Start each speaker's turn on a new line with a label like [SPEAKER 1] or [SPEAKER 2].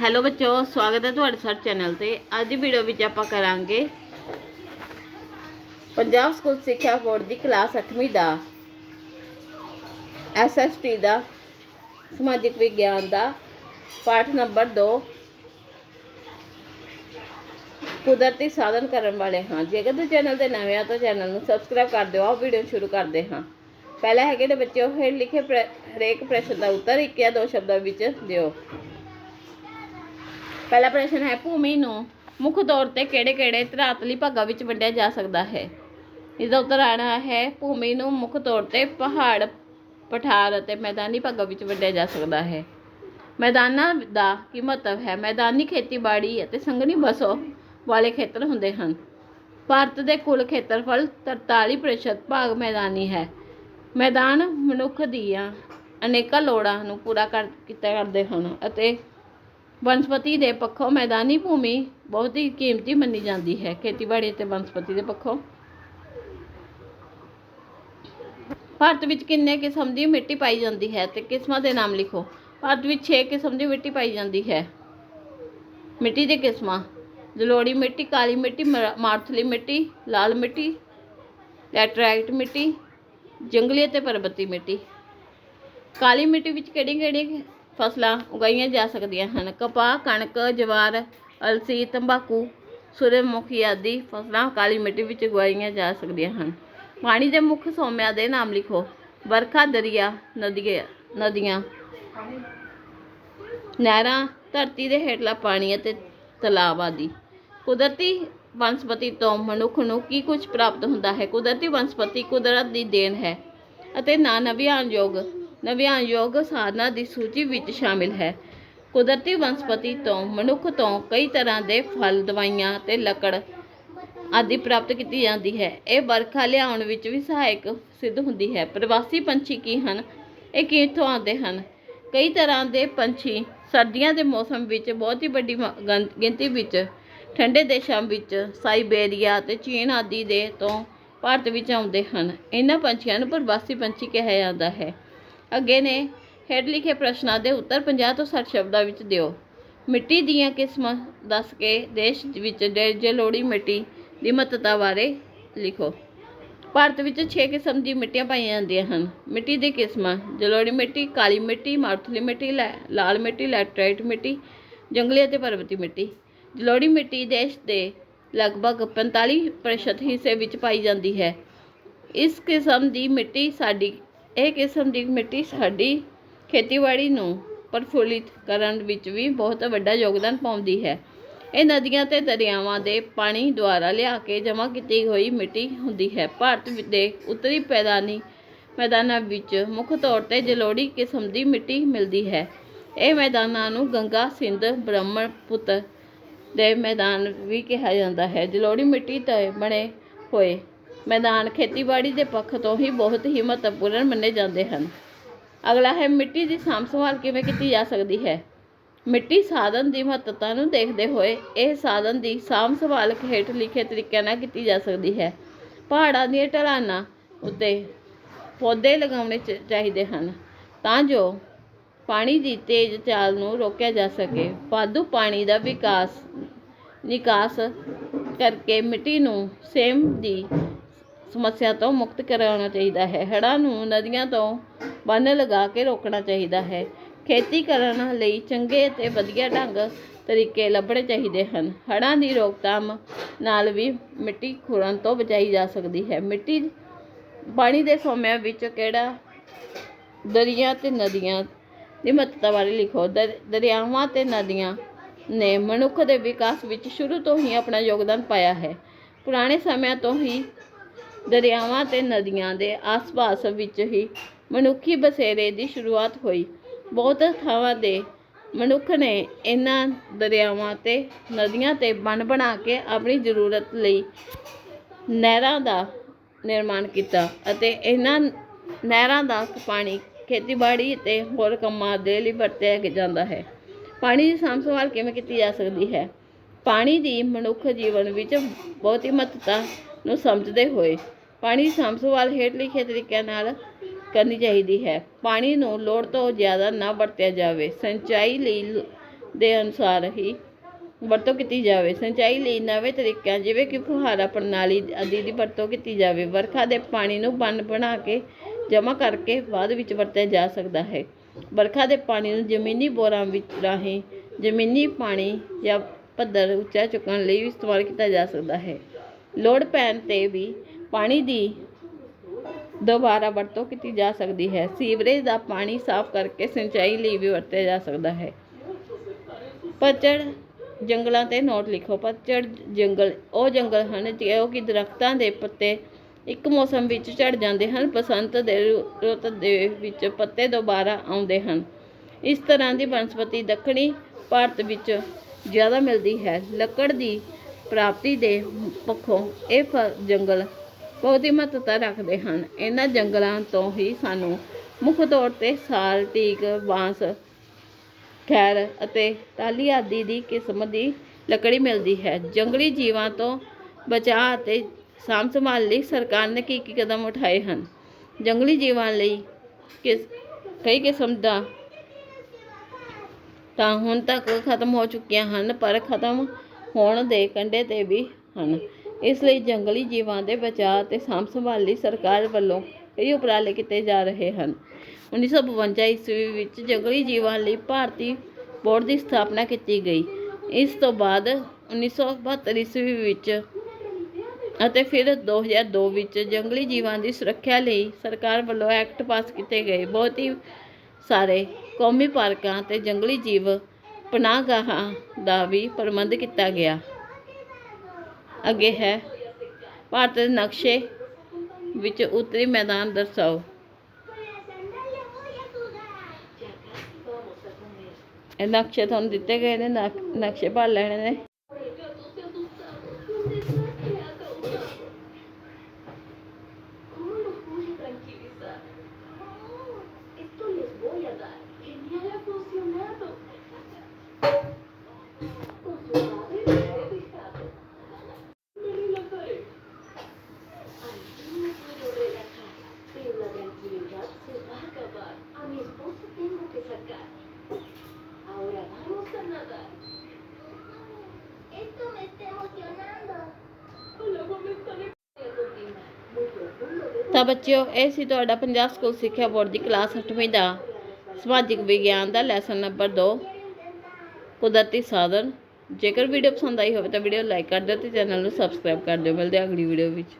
[SPEAKER 1] Hello ਬੱਚੋ, ਸਵਾਗਤ ਹੈ ਤੁਹਾਡੇ ਸਾਡੇ ਚੈਨਲ ਤੇ। ਅੱਜ ਦੀ ਵੀਡੀਓ ਵਿੱਚ ਆਪਾਂ ਕਰਾਂਗੇ ਪੰਜਾਬ ਸਕੂਲ ਸਿੱਖਿਆ ਬੋਰਡ ਦੀ ਕਲਾਸ 8ਵੀਂ ਦਾ ਐਸਐਸਟੀ ਦਾ, ਸਮਾਜਿਕ ਵਿਗਿਆਨ ਦਾ, ਪਾਠ ਨੰਬਰ 2 ਕੁਦਰਤੀ ਸਾਧਨ ਕਰਨ ਵਾਲੇ ਹਾਂ। ਜੇਕਰ ਤੁਸੀਂ ਚੈਨਲ ਤੇ ਨਵੇਂ ਆ ਤਾਂ ਚੈਨਲ ਨੂੰ ਸਬਸਕ੍ਰਾਈਬ ਕਰ ਦਿਓ। ਆਓ ਵੀਡੀਓ ਸ਼ੁਰੂ ਕਰਦੇ ਹਾਂ। ਪਹਿਲਾ ਹੈਗੇ ਨੇ ਬੱਚਿਓ, ਹੇਠ ਲਿਖੇ ਪ੍ਰ- ਹਰੇਕ ਪ੍ਰਸ਼ਨ ਦਾ ਉੱਤਰ ਇੱਕ ਜਾਂ ਦੋ ਸ਼ਬਦਾਂ ਵਿੱਚ ਦਿਓ। ਪਹਿਲਾ ਪ੍ਰਸ਼ਨ ਹੈ, ਭੂਮੀ ਨੂੰ ਮੁੱਖ ਤੌਰ ਤੇ ਕਿਹੜੇ-ਕਿਹੜੇ ਧਰਾਤਲੀ ਭਾਗਾਂ ਵਿੱਚ ਵੰਡਿਆ ਜਾ ਸਕਦਾ ਹੈ? ਇਸ ਦਾ ਉੱਤਰ ਆਣਾ ਹੈ, ਭੂਮੀ ਨੂੰ ਮੁੱਖ ਤੌਰ ਤੇ ਪਹਾੜ, ਪਠਾਰ ਅਤੇ ਮੈਦਾਨੀ ਭਾਗਾਂ ਵਿੱਚ ਵੰਡਿਆ ਜਾ ਸਕਦਾ ਹੈ। ਮੈਦਾਨਾਂ ਦਾ ਕੀ ਮਹੱਤਵ ਹੈ? ਮੈਦਾਨੀ ਖੇਤੀਬਾੜੀ ਅਤੇ ਸੰਘਣੀ ਬਸੋ ਵਾਲੇ ਖੇਤਰ ਹੁੰਦੇ ਹਨ। ਭਾਰਤ ਦੇ ਕੁੱਲ ਖੇਤਰਫਲ 43% ਭਾਗ ਮੈਦਾਨੀ ਹੈ। ਮੈਦਾਨ ਮਨੁੱਖ ਦੀਆਂ ਅਨੇਕਾਂ ਲੋੜਾਂ ਨੂੰ ਪੂਰਾ ਕਰ, ਕੀਤਾ ਕਰਦੇ ਹਨ ਅਤੇ ਬਨਸਪਤੀ ਦੇ ਪੱਖੋਂ ਮੈਦਾਨੀ ਭੂਮੀ ਬਹੁਤ ਹੀ ਕੀਮਤੀ ਮੰਨੀ ਜਾਂਦੀ ਹੈ। ਖੇਤੀਬਾੜੀ ਅਤੇ ਵਨਸਪਤੀ ਦੇ ਪੱਖੋਂ। ਭਾਰਤ ਵਿੱਚ ਕਿੰਨੇ ਕਿਸਮ ਦੀ ਮਿੱਟੀ ਪਾਈ ਜਾਂਦੀ ਹੈ ਤੇ ਕਿਸਮਾਂ ਦੇ ਨਾਮ ਲਿਖੋ। ਭਾਰਤ ਵਿੱਚ 6 ਕਿਸਮ ਦੀ ਮਿੱਟੀ ਪਾਈ ਜਾਂਦੀ ਹੈ। ਮਿੱਟੀ ਦੀ ਕਿਸਮਾਂ। ਜਲੋੜੀ ਮਿੱਟੀ, ਕਾਲੀ ਮਿੱਟੀ, ਮਰ- ਮਾਰਥਲੀ ਮਿੱਟੀ, ਲਾਲ ਮਿੱਟੀ, ਲੈਟਰਾਈਟ ਮਿੱਟੀ, ਜੰਗਲੀ ਅਤੇ ਪਰਬਤੀ ਮਿੱਟੀ। ਕਾਲੀ ਮਿੱਟੀ ਵਿੱਚ ਕਿਹੜੀਆਂ-ਕਿਹੜੀਆਂ ਫਸਲਾਂ ਉਗਾਈਆਂ ਜਾ ਸਕਦੀਆਂ ਹਨ। ਕਪਾਹ, ਕਣਕ, ਜਵਾਰ, ਅਲਸੀ, ਤੰਬਾਕੂ, ਸੂਰਜਮੁਖੀ ਆਦਿ ਫਸਲਾਂ ਕਾਲੀ ਮਿੱਟੀ ਵਿੱਚ ਉਗਾਈਆਂ ਜਾ ਸਕਦੀਆਂ ਹਨ। ਪਾਣੀ ਦੇ ਮੁੱਖ ਸੋਮਿਆਂ ਦੇ ਨਾਮ ਲਿਖੋ। ਵਰਖਾ, ਦਰਿਆ, ਨਦੀਆਂ ਨਦੀਆਂ। ਨਹਿਰਾਂ, ਧਰਤੀ ਦੇ ਹੇਠਲਾ ਪਾਣੀ ਅਤੇ ਤਲਾਬ ਆਦਿ। ਕੁਦਰਤੀ ਵਨਸਪਤੀ ਤੋਂ ਮਨੁੱਖ ਨੂੰ ਕੀ ਕੁਝ ਪ੍ਰਾਪਤ ਹੁੰਦਾ ਹੈ? ਕੁਦਰਤੀ ਵਨਸਪਤੀ ਕੁਦਰਤ ਦੀ ਦੇਣ ਹੈ ਅਤੇ ਨਾ ਨਵਿਆਨਯੋਗ ਨਵਿਆਨਯੋਗ ਸਾਧਨਾਂ ਦੀ ਸੂਚੀ ਵਿੱਚ ਸ਼ਾਮਿਲ ਹੈ। ਕੁਦਰਤੀ ਵਨਸਪਤੀ ਤੋਂ ਮਨੁੱਖ ਤੋਂ ਕਈ ਤਰ੍ਹਾਂ ਦੇ ਫਲ, ਦਵਾਈਆਂ ਤੇ ਲੱਕੜ ਆਦਿ ਪ੍ਰਾਪਤ ਕੀਤੀ ਜਾਂਦੀ ਹੈ। ਇਹ ਵਰਖਾ ਲਿਆਉਣ ਵਿੱਚ ਵੀ ਸਹਾਇਕ ਸਿੱਧ ਹੁੰਦੀ ਹੈ। ਪ੍ਰਵਾਸੀ ਪੰਛੀ ਕੀ ਹਨ? ਇਹ ਕਿੱਥੋਂ ਆਉਂਦੇ ਹਨ? ਕਈ ਤਰ੍ਹਾਂ ਦੇ ਪੰਛੀ ਸਰਦੀਆਂ ਦੇ ਮੌਸਮ ਵਿੱਚ ਬਹੁਤ ਹੀ ਵੱਡੀ ਗਿਣਤੀ ਵਿੱਚ, ਠੰਡੇ ਦੇਸ਼ਾਂ ਵਿੱਚ ਸਾਈਬੇਰੀਆ ਅਤੇ ਚੀਨ ਆਦਿ ਦੇ ਤੋਂ ਭਾਰਤ ਵਿੱਚ ਆਉਂਦੇ ਹਨ। ਇਹਨਾਂ ਪੰਛੀਆਂ ਨੂੰ ਪ੍ਰਵਾਸੀ ਪੰਛੀ ਕਿਹਾ ਜਾਂਦਾ ਹੈ। ਅੱਗੇ ਨੇ, ਹੇਠ ਲਿਖੇ ਪ੍ਰਸ਼ਨਾਂ ਦੇ ਉੱਤਰ 50 ਤੋਂ 60 ਸ਼ਬਦਾਂ ਵਿੱਚ ਦਿਓ। ਮਿੱਟੀ ਦੀਆਂ ਕਿਸਮਾਂ ਦੱਸ ਕੇ ਦੇਸ਼ ਵਿੱਚ ਜ- ਜਲੋੜੀ ਮਿੱਟੀ ਦੀ ਮਹੱਤਤਾ ਬਾਰੇ ਲਿਖੋ। ਭਾਰਤ ਵਿੱਚ 6 ਕਿਸਮ ਦੀ ਮਿੱਟੀਆਂ ਪਾਈਆਂ ਜਾਂਦੀਆਂ ਹਨ। ਮਿੱਟੀ ਦੀ ਕਿਸਮਾਂ, ਜਲੋੜੀ ਮਿੱਟੀ, ਕਾਲੀ ਮਿੱਟੀ, ਮਾਰਥਲੀ ਮਿੱਟੀ, ਲੈ- ਲਾਲ ਮਿੱਟੀ, ਲੈਟਰਾਈਟ ਮਿੱਟੀ, ਜੰਗਲੀ ਅਤੇ ਪਰਬਤੀ ਮਿੱਟੀ। ਜਲੋੜੀ ਮਿੱਟੀ ਦੇਸ਼ ਦੇ ਲਗਭਗ 45% ਹਿੱਸੇ ਵਿੱਚ ਪਾਈ ਜਾਂਦੀ ਹੈ। ਇਸ ਕਿਸਮ ਦੀ ਮਿੱਟੀ ਸਾਡੀ ਇਹ ਕਿਸਮ ਦੀ ਮਿੱਟੀ ਸਾਡੀ ਖੇਤੀਬਾੜੀ ਨੂੰ ਪ੍ਰਫੁੱਲਿਤ ਕਰਨ ਵਿੱਚ ਵੀ ਬਹੁਤ ਵੱਡਾ ਯੋਗਦਾਨ ਪਾਉਂਦੀ ਹੈ। ਇਹ ਨਦੀਆਂ ਤੇ ਦਰਿਆਵਾਂ ਦੇ ਪਾਣੀ ਦੁਆਰਾ ਲਿਆ ਕੇ ਜਮ੍ਹਾਂ ਕੀਤੀ ਹੋਈ ਮਿੱਟੀ ਹੁੰਦੀ ਹੈ। ਭਾਰਤ ਦੇ ਉੱਤਰੀ ਪੈਦਾਨੀ ਮੈਦਾਨਾਂ ਵਿੱਚ ਮੁੱਖ ਤੌਰ ਤੇ ਜਲੋੜੀ ਕਿਸਮ ਦੀ ਮਿੱਟੀ ਮਿਲਦੀ ਹੈ। ਇਹ ਮੈਦਾਨਾਂ ਨੂੰ ਗੰਗਾ, ਸਿੰਧ ਬ੍ਰਹਮਪੁੱਤਰ ਦੇ ਮੈਦਾਨ ਵੀ ਕਿਹਾ ਜਾਂਦਾ ਹੈ। ਜਲੋੜੀ ਮਿੱਟੀ ਤੇ ਬਣੇ ਹੋਏ ਮੈਦਾਨ ਖੇਤੀਬਾੜੀ ਦੇ ਪੱਖ ਤੋਂ ਹੀ ਬਹੁਤ ਹੀ ਮਹੱਤਵਪੂਰਨ ਮੰਨੇ ਜਾਂਦੇ ਹਨ। ਅਗਲਾ ਹੈ, ਮਿੱਟੀ ਦੀ ਸਾਂਭ ਸੰਭਾਲ ਕਿਵੇਂ ਕੀਤੀ ਜਾ ਸਕਦੀ ਹੈ? ਮਿੱਟੀ ਸਾਧਨ ਦੀ ਮਹੱਤਤਾ ਨੂੰ ਦੇਖਦੇ ਹੋਏ ਇਹ ਸਾਧਨ ਦੀ ਸਾਂਭ ਸੰਭਾਲ ਹੇਠ ਲਿਖੇ ਤਰੀਕਿਆਂ ਨਾਲ ਕੀਤੀ ਜਾ ਸਕਦੀ ਹੈ। ਪਹਾੜਾਂ ਦੀਆਂ ਢਲਾਨਾਂ ਉੱਤੇ ਪੌਦੇ ਲਗਾਉਣੇ ਚ- ਚਾਹੀਦੇ ਹਨ ਤਾਂ ਜੋ ਪਾਣੀ ਦੀ ਤੇਜ਼ ਚਾਲ ਨੂੰ ਰੋਕਿਆ ਜਾ ਸਕੇ। ਵਾਧੂ ਪਾਣੀ ਦਾ ਵਿਕਾਸ, ਨਿਕਾਸ ਕਰਕੇ ਮਿੱਟੀ ਨੂੰ ਸੇਮ ਦੀ ਸਮੱਸਿਆ ਤੋਂ ਮੁਕਤ ਕਰਾਉਣਾ ਚਾਹੀਦਾ ਹੈ। ਹੜ੍ਹਾਂ ਨੂੰ ਨਦੀਆਂ ਤੋਂ ਬੰਨ ਲਗਾ ਕੇ ਰੋਕਣਾ ਚਾਹੀਦਾ ਹੈ। ਖੇਤੀ ਕਰਨ ਲਈ ਚੰਗੇ ਅਤੇ ਵਧੀਆ ਢੰਗ ਤਰੀਕੇ ਲੱਭਣੇ ਚਾਹੀਦੇ ਹਨ। ਹੜ੍ਹਾਂ ਦੀ ਰੋਕਥਾਮ ਨਾਲ ਵੀ ਮਿੱਟੀ ਖੁਰਨ ਤੋਂ ਬਚਾਈ ਜਾ ਸਕਦੀ ਹੈ। ਮਿੱਟੀ ਪਾਣੀ ਦੇ ਸੋਮਿਆਂ ਵਿੱਚ ਕਿਹੜਾ ਦਰਿਆ ਤੇ ਨਦੀਆਂ ਦੀ ਮਹੱਤਤਾ ਬਾਰੇ ਲਿਖੋ? ਦਰ- ਦਰਿਆਵਾਂ ਤੇ ਨਦੀਆਂ ਨੇ ਮਨੁੱਖ ਦੇ ਵਿਕਾਸ ਵਿੱਚ ਸ਼ੁਰੂ ਤੋਂ ਹੀ ਆਪਣਾ ਯੋਗਦਾਨ ਪਾਇਆ ਹੈ। ਪੁਰਾਣੇ ਸਮਿਆਂ ਤੋਂ ਹੀ ਦਰਿਆਵਾਂ ਤੇ ਨਦੀਆਂ ਦੇ ਆਸ-ਪਾਸ ਵਿੱਚ ਹੀ ਮਨੁੱਖੀ ਬਸੇਰੇ ਦੀ ਸ਼ੁਰੂਆਤ ਹੋਈ। ਬਹੁਤ ਥਾਵਾਂ ਦੇ ਮਨੁੱਖ ਨੇ ਇਹਨਾਂ ਦਰਿਆਵਾਂ ਤੇ ਨਦੀਆਂ ਤੇ ਬੰਨ ਬਣਾ ਕੇ ਆਪਣੀ ਜ਼ਰੂਰਤ ਲਈ ਨਹਿਰਾਂ ਦਾ ਨਿਰਮਾਣ ਕੀਤਾ ਅਤੇ ਇਹਨਾਂ ਨਹਿਰਾਂ ਦਾ ਪਾਣੀ ਖੇਤੀਬਾੜੀ ਅਤੇ ਹੋਰ ਕੰਮਾਂ ਦੇ ਲਈ ਵਰਤਿਆ ਜਾਂਦਾ ਹੈ। ਪਾਣੀ ਦੀ ਸਾਂਭ ਸੰਭਾਲ ਕਿਵੇਂ ਕੀਤੀ ਜਾ ਸਕਦੀ ਹੈ? ਪਾਣੀ ਦੀ ਮਨੁੱਖ ਜੀਵਨ ਵਿੱਚ ਬਹੁਤੀ ਮਹੱਤਤਾ ਨੂੰ ਸਮਝਦੇ ਹੋਏ ਪਾਣੀ ਦੀ ਸਾਂਭ ਸੰਭਾਲ ਹੇਠ ਲਿਖੇ ਤਰੀਕਿਆਂ ਨਾਲ ਕਰਨੀ ਚਾਹੀਦੀ ਹੈ। ਪਾਣੀ ਨੂੰ ਲੋੜ ਤੋਂ ਜ਼ਿਆਦਾ ਨਾ ਵਰਤਿਆ ਜਾਵੇ। ਸਿੰਚਾਈ ਲਈ ਦੇ ਅਨੁਸਾਰ ਹੀ ਵਰਤੋਂ ਕੀਤੀ ਜਾਵੇ। ਸਿੰਚਾਈ ਲਈ ਨਵੇਂ ਤਰੀਕਿਆਂ ਜਿਵੇਂ ਕਿ ਫੁਹਾਰਾ ਪ੍ਰਣਾਲੀ ਆਦਿ ਦੀ ਵਰਤੋਂ ਕੀਤੀ ਜਾਵੇ। ਵਰਖਾ ਦੇ ਪਾਣੀ ਨੂੰ ਬੰਨ ਬਣਾ ਕੇ ਜਮ੍ਹਾਂ ਕਰਕੇ ਬਾਅਦ ਵਿੱਚ ਵਰਤਿਆ ਜਾ ਸਕਦਾ ਹੈ। ਵਰਖਾ ਦੇ ਪਾਣੀ ਨੂੰ ਜ਼ਮੀਨੀ ਬੋਰਾਂ ਵਿੱਚ ਰਾਹੀਂ ਜ਼ਮੀਨੀ ਪਾਣੀ ਜਾਂ ਪੱਧਰ ਉੱਚਾ ਚੁੱਕਣ ਲਈ ਇਸਤੇਮਾਲ ਕੀਤਾ ਜਾ ਸਕਦਾ ਹੈ। ਲੋੜ ਪੈਣ ਤੇ ਵੀ ਪਾਣੀ ਦੀ ਦੁਬਾਰਾ ਵਰਤੋਂ ਕੀਤੀ ਜਾ ਸਕਦੀ ਹੈ। ਸੀਵਰੇਜ ਦਾ ਪਾਣੀ ਸਾਫ਼ ਕਰਕੇ ਸਿੰਚਾਈ ਲਈ ਵੀ ਵਰਤਿਆ ਜਾ ਸਕਦਾ ਹੈ। ਪਤਝੜ ਜੰਗਲਾਂ ਤੇ ਨੋਟ ਲਿਖੋ। ਪਤਝੜ ਜੰਗਲ ਉਹ ਜੰਗਲ ਹਨ ਜੋ ਕਿ ਦਰਖਤਾਂ ਦੇ ਪੱਤੇ ਇੱਕ ਮੌਸਮ ਵਿੱਚ ਝੜ ਜਾਂਦੇ ਹਨ, ਬਸੰਤ ਦੇ ਰੁੱਤ ਦੇ ਵਿੱਚ ਪੱਤੇ ਦੁਬਾਰਾ ਆਉਂਦੇ ਹਨ। ਇਸ ਤਰ੍ਹਾਂ ਦੀ ਬਨਸਪਤੀ ਦੱਖਣੀ ਭਾਰਤ ਵਿੱਚ ਜ਼ਿਆਦਾ ਮਿਲਦੀ ਹੈ। ਲੱਕੜ ਦੀ ਪ੍ਰਾਪਤੀ ਦੇ ਪੱਖੋਂ ਇਹ ਫ- ਜੰਗਲ ਬਹੁਤ ਹੀ ਮਹੱਤਤਾ ਰੱਖਦੇ ਹਨ। ਇਹਨਾਂ ਜੰਗਲਾਂ ਤੋਂ ਹੀ ਸਾਨੂੰ ਮੁੱਖ ਤੌਰ ਤੇ ਸਾਲ ਟੀਕ ਬਾਂਸ, ਖੈਰ ਅਤੇ ਟਾਹਲੀ ਆਦਿ ਦੀ ਕਿਸਮ ਦੀ ਲੱਕੜੀ ਮਿਲਦੀ ਹੈ। ਜੰਗਲੀ ਜੀਵਾਂ ਤੋਂ ਬਚਾਅ ਅਤੇ ਸਾਂਭ ਸੰਭਾਲ ਲਈ ਸਰਕਾਰ ਨੇ ਕੀ ਕੀ ਕਦਮ ਉਠਾਏ ਹਨ? ਜੰਗਲੀ ਜੀਵਾਂ ਲਈ ਕਿਸ, ਕਈ ਕਿਸਮ ਦਾ ਤਾਂ ਹੁਣ ਤੱਕ ਖਤਮ ਹੋ ਚੁੱਕੀਆਂ ਹਨ, ਪਰ ਖਤਮ ਹੋਣ ਦੇ ਕੰਢੇ ਤੇ ਵੀ ਹਨ। ਇਸ ਲਈ ਜੰਗਲੀ ਜੀਵਾਂ ਦੇ ਬਚਾਅ ਅਤੇ ਸਾਂਭ ਸੰਭਾਲ ਲਈ ਸਰਕਾਰ ਵੱਲੋਂ ਕਈ ਉਪਰਾਲੇ ਕੀਤੇ ਜਾ ਰਹੇ ਹਨ। 1952 ਈਸਵੀ ਵਿੱਚ ਜੰਗਲੀ ਜੀਵਾਂ ਲਈ ਭਾਰਤੀ ਬੋਰਡ ਦੀ ਸਥਾਪਨਾ ਕੀਤੀ ਗਈ। ਇਸ ਤੋਂ ਬਾਅਦ 1972 ਈਸਵੀ ਵਿੱਚ ਅਤੇ ਫਿਰ 2002 ਵਿੱਚ ਜੰਗਲੀ ਜੀਵਾਂ ਦੀ ਸੁਰੱਖਿਆ ਲਈ ਸਰਕਾਰ ਵੱਲੋਂ ਐਕਟ ਪਾਸ ਕੀਤੇ ਗਏ। ਬਹੁਤ ਹੀ ਸਾਰੇ ਕੌਮੀ ਪਾਰਕਾਂ ਤੇ ਜੰਗਲੀ ਜੀਵ ਪਨਾਹਗਾਹਾਂ ਦਾ ਵੀ ਪ੍ਰਬੰਧ ਕੀਤਾ ਗਿਆ। ਅੱਗੇ ਹੈ, ਭਾਰਤ ਦੇ ਨਕਸ਼ੇ ਵਿੱਚ ਉੱਤਰੀ ਮੈਦਾਨ ਦਰਸਾਓ। ਇਹ ਨਕਸ਼ੇ ਤੁਹਾਨੂੰ ਦਿੱਤੇ ਗਏ ਨੇ, ਨਕ- ਨਕਸ਼ੇ ਭਰ ਲੈਣੇ ਨੇ। ਤਾਂ ਬੱਚਿਓ, ਇਹ ਸੀ ਤੁਹਾਡਾ ਪੰਜਾਬ ਸਕੂਲ ਸਿੱਖਿਆ ਬੋਰਡ ਦੀ ਕਲਾਸ 8ਵੀਂ ਦਾ। ਸਮਾਜਿਕ ਵਿਗਿਆਨ ਦਾ ਲੈਸਨ ਨੰਬਰ 2 ਕੁਦਰਤੀ ਸਾਧਨ। ਜੇਕਰ ਵੀਡੀਓ ਪਸੰਦ ਆਈ ਹੋਵੇ ਤਾਂ ਵੀਡੀਓ ਲਾਈਕ ਕਰ ਦਿਓ ਤੇ ਚੈਨਲ ਨੂੰ ਸਬਸਕ੍ਰਾਈਬ ਕਰ ਦਿਓ। ਮਿਲਦੇ ਅਗਲੀ ਵੀਡੀਓ ਵਿੱਚ।